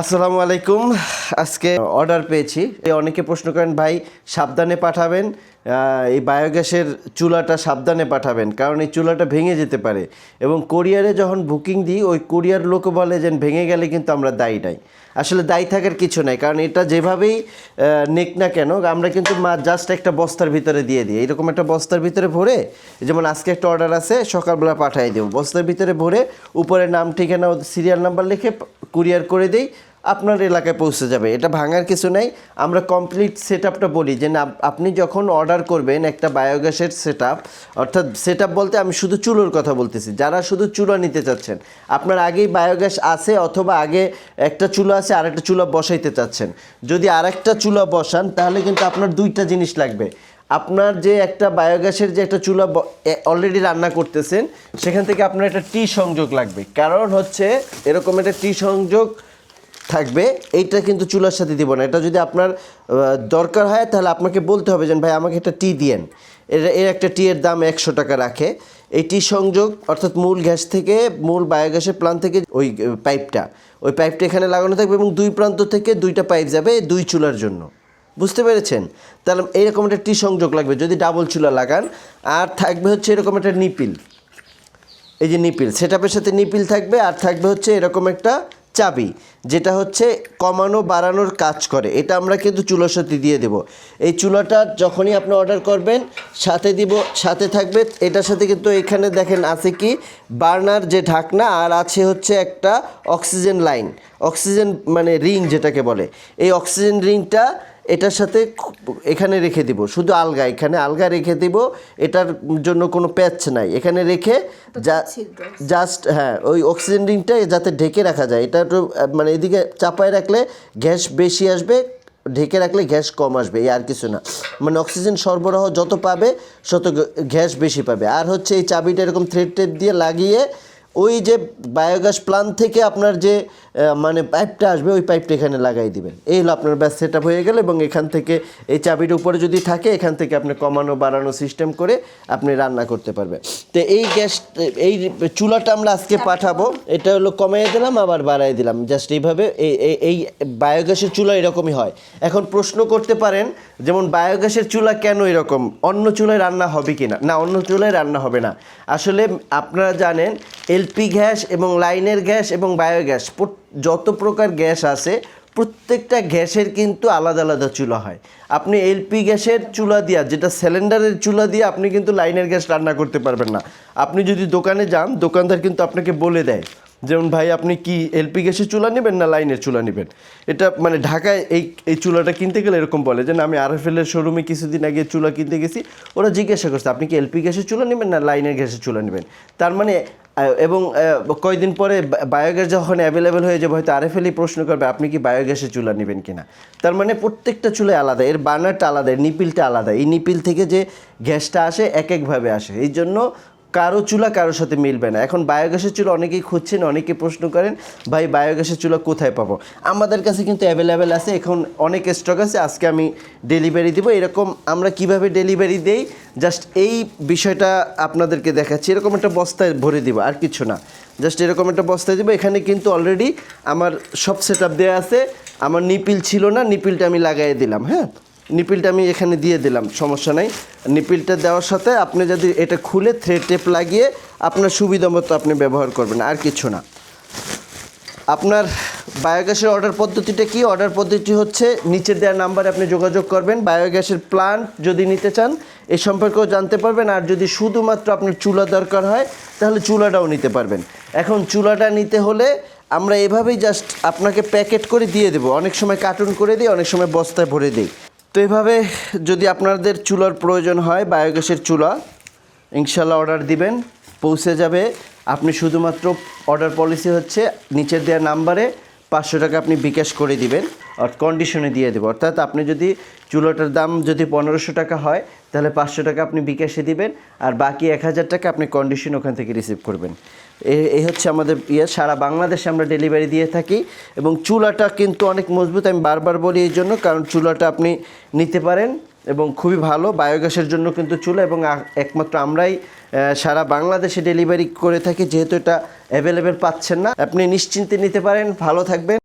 আসসালামু আলাইকুম। আজকে অর্ডার পেয়েছি। এই অনেকে প্রশ্ন করেন, ভাই, সাবধানে পাঠাবেন? এই বায়োগ্যাসের চুলাটা সাবধানে পাঠাবেন, কারণ এই চুলাটা ভেঙে যেতে পারে। এবং কোরিয়ারে যখন বুকিং দিই, ওই কোরিয়ার লোক বলে যে, ভেঙে গেলে কিন্তু আমরা দায়ী নাই। আসলে দায়ী থাকার কিছু নাই, কারণ এটা যেভাবেই নেক না কেন, আমরা কিন্তু মা জাস্ট একটা বস্তার ভিতরে দিয়ে দিই। এরকম একটা বস্তার ভিতরে ভরে, যেমন আজকে একটা অর্ডার আছে, সকালবেলা পাঠিয়ে দেবো। বস্তার ভিতরে ভরে, উপরে নাম, ঠিকানা সিরিয়াল নাম্বার লিখে কুরিয়ার করে দিই। আপনার এলাকায় পৌঁছে যাবে। এটা ভাঙার কিছু নাই। আমরা কমপ্লিট সেট আপটা বলি যে, না, আপনি যখন অর্ডার করবেন একটা বায়োগ্যাসের সেট আপ অর্থাৎ সেট আপ বলতে আমি শুধু চুলোর কথা বলতেছি, যারা শুধু চুলা নিতে চাচ্ছেন, আপনার আগেই বায়োগ্যাস আছে অথবা আগে একটা চুলা আছে আর একটা চুলা বসাইতে চাচ্ছেন। যদি আরেকটা চুলা বসান, তাহলে কিন্তু আপনার দুইটা জিনিস লাগবে। আপনার যে একটা বায়োগ্যাসের যে একটা চুলা অলরেডি রান্না করতেছেন, সেখান থেকে আপনার একটা টি সংযোগ লাগবে। কারণ হচ্ছে, এরকম একটা টি সংযোগ থাকবে, এইটা কিন্তু চুলার সাথে দিব না। এটা যদি আপনার দরকার হয়, তাহলে আপনাকে বলতে হবে যে, ভাই, আমাকে একটা টি দিয়েন। এর এর একটা টি এর দাম একশো টাকা রাখে। এই টি সংযোগ, অর্থাৎ মূল গ্যাস থেকে, মূল বায়োগ্যাসের প্লান থেকে ওই পাইপটা। ওই পাইপটা এখানে লাগানো থাকবে এবং দুই প্রান্ত থেকে দুইটা পাইপ যাবে দুই চুলার জন্য। বুঝতে পেরেছেন? তাহলে এইরকম একটা টি সংযোগ লাগবে, যদি ডাবল চুলা লাগান। আর থাকবে হচ্ছে এরকম একটা নিপিল। এই যে নিপিল, সেটআপের সাথে নিপিল থাকবে, আর থাকবে হচ্ছে এরকম একটা চাবি, যেটা হচ্ছে কমানো, বাড়ানোর কাজ করে। এটা আমরা কিন্তু চুলার সাথে দিয়ে দেব। এই চুলাটা যখনই আপনি অর্ডার করবেন, সাথে দিব, সাথে থাকবে। এটার সাথে কিন্তু এখানে দেখেন আছে কি, বার্নার যে ঢাকনা, আর আছে হচ্ছে একটা অক্সিজেন লাইন। অক্সিজেন মানে রিং যেটাকে বলে। এই অক্সিজেন রিংটা এটার সাথে এখানে রেখে দিব শুধু আলগা এখানে আলগা রেখে দিব এটার জন্য কোনো প্যাচ নাই। এখানে রেখে জাস্ট হ্যাঁ ওই অক্সিজেন রিংটা যাতে ঢেকে রাখা যায়। এটা একটু মানে এদিকে চাপায় রাখলে গ্যাস বেশি আসবে ঢেকে রাখলে গ্যাস কম আসবে আর কিছু না। মানে অক্সিজেন সরবরাহ যত পাবে তত গ্যাস বেশি পাবে। আর হচ্ছে এই চাবিটা এরকম থ্রেড টেপ দিয়ে লাগিয়ে ওই যে বায়োগ্যাস প্লান থেকে আপনার যে মানে পাইপটা আসবে ওই পাইপটা এখানে লাগাই দিবেন। এই হলো আপনার ব্যাস সেট হয়ে গেল এবং এখান থেকে এই চাবির উপরে যদি থাকে এখান থেকে আপনি কমানো বাড়ানো সিস্টেম করে আপনি রান্না করতে পারবেন। তো এই গ্যাস এই চুলাটা আমরা আজকে পাঠাবো। এটা হলো কমাইয়ে দিলাম আবার বাড়াই দিলাম। জাস্ট এইভাবে এই এই- এই বায়োগ্যাসের চুলা এরকমই হয়। এখন প্রশ্ন করতে পারেন যেমন বায়োগ্যাসের চুলা কেন এরকম? অন্য চুলায় রান্না হবে কি না না অন্য চুলায় রান্না হবে না। আসলে আপনারা জানেন এলপি গ্যাস এবং লাইনের গ্যাস এবং বায়োগ্যাস যত প্রকার গ্যাস আছে, প্রত্যেকটা গ্যাসের কিন্তু আলাদা আলাদা চুলা হয়। আপনি এলপি গ্যাসের চুলা দিয়া, যেটা সিলিন্ডারের চুলা দিয়ে আপনি কিন্তু লাইনের গ্যাস রান্না করতে পারবেন না। আপনি যদি দোকানে যান, দোকানদার কিন্তু আপনাকে বলে দেয়, যেমন, ভাই, আপনি কি এলপি গ্যাসের চুলা নেবেন না লাইনের চুলা নেবেন? এটা মানে ঢাকায় এই এই চুলাটা কিনতে গেলে এরকম বলে যে, না, আমি আরএফএলের শোরুমে কিছুদিন আগে চুলা কিনতে গেছি। ওরা জিজ্ঞাসা করছে, আপনি কি এলপি গ্যাসের চুলা নেবেন না লাইনের গ্যাসের চুলা নেবেন? তার মানে এবং কয়েকদিন পরে বায়োগ্যাস যখন অ্যাভেলেবেল হয়ে যাবে, হয়তো আরে আরএফএলই প্রশ্ন করবে, আপনি কি বায়োগ্যাসের চুলা নেবেন কিনা? তার মানে প্রত্যেকটা চুলায় আলাদা, এর বার্নারটা আলাদা নিপিলটা আলাদা। এই নিপিল থেকে যে গ্যাসটা আসে এক একভাবে আসে। এই জন্য কারও চুলা কারোর সাথে মিলবে না। এখন বায়োগ্যাসের চুলা অনেকেই খুঁজছেন, অনেকেই প্রশ্ন করেন, ভাই, বায়োগ্যাসের চুলা কোথায় পাবো? আমাদের কাছে কিন্তু অ্যাভেলেবেল আছে, এখন অনেক স্টক আছে, আজকে আমি ডেলিভারি দিব। এরকম আমরা কীভাবে ডেলিভারি দেই? জাস্ট এই বিষয়টা আপনাদেরকে দেখাচ্ছি। এরকম একটা বস্তায় ভরে দিব, আর কিছু না। জাস্ট এরকম একটা বস্তায় দিব। এখানে কিন্তু অলরেডি আমার সব সেট আপ দেওয়া আছে। আমার নিপিল ছিল না, নিপিলটা আমি লাগাই দিলাম হ্যাঁ? নিপিলটা আমি এখানে দিয়ে দিলাম, সমস্যা নাই। নিপিলটা দেওয়ার সাথে আপনি যদি এটা খুলে থ্রেড টেপ লাগিয়ে আপনার সুবিধা মতো আপনি ব্যবহার করবেন, আর কিছু না। আপনার বায়োগ্যাসের অর্ডার পদ্ধতিটা কি? অর্ডার পদ্ধতি হচ্ছে নিচে দেওয়া নাম্বারে আপনি যোগাযোগ করবেন, বায়োগ্যাসের প্লান্ট যদি নিতে চান, এ সম্পর্কেও জানতে পারবেন, আর যদি শুধুমাত্র আপনার চুলা দরকার হয়, তাহলে চুলাটাও নিতে পারবেন। এখন চুলাটা নিতে হলে আমরা এভাবেই জাস্ট আপনাকে প্যাকেট করে দিয়ে দেবো। অনেক সময় কার্টুন করে দিই, অনেক সময় বস্তায় ভরে দিই। তো এভাবে যদি আপনাদের চুলার প্রয়োজন হয়, বায়োগ্যাসের চুলা, ইনশাল্লাহ অর্ডার দিবেন, পৌঁছে যাবে। আপনি শুধুমাত্র অর্ডার পলিসি হচ্ছে নিচের দেওয়া নাম্বারে পাঁচশো টাকা আপনি বিকাশ করে দিবেন। কন্ডিশনে দিয়ে দেবো। অর্থাৎ আপনি যদি চুলোটার দাম যদি পনেরোশো টাকা হয়, তাহলে পাঁচশো টাকা আপনি বিকাশে দিবেন আর বাকি এক হাজার টাকা আপনি কন্ডিশন ওখান থেকে রিসিভ করবেন। এই হচ্ছে আমাদের ইয়ে সারা বাংলাদেশে আমরা ডেলিভারি দিয়ে থাকি এবং চুলাটা কিন্তু অনেক মজবুত, আমি বারবার বলি এই জন্য, কারণ চুলাটা আপনি নিতে পারেন এবং খুবই ভালো, বায়োগ্যাসের জন্য কিন্তু চুলা এবং একমাত্র আমরাই সারা বাংলাদেশে ডেলিভারি করে থাকি, যেহেতু এটা অ্যাভেলেবেল পাচ্ছেন না। আপনি নিশ্চিন্তে নিতে পারেন, ভালো থাকবেন।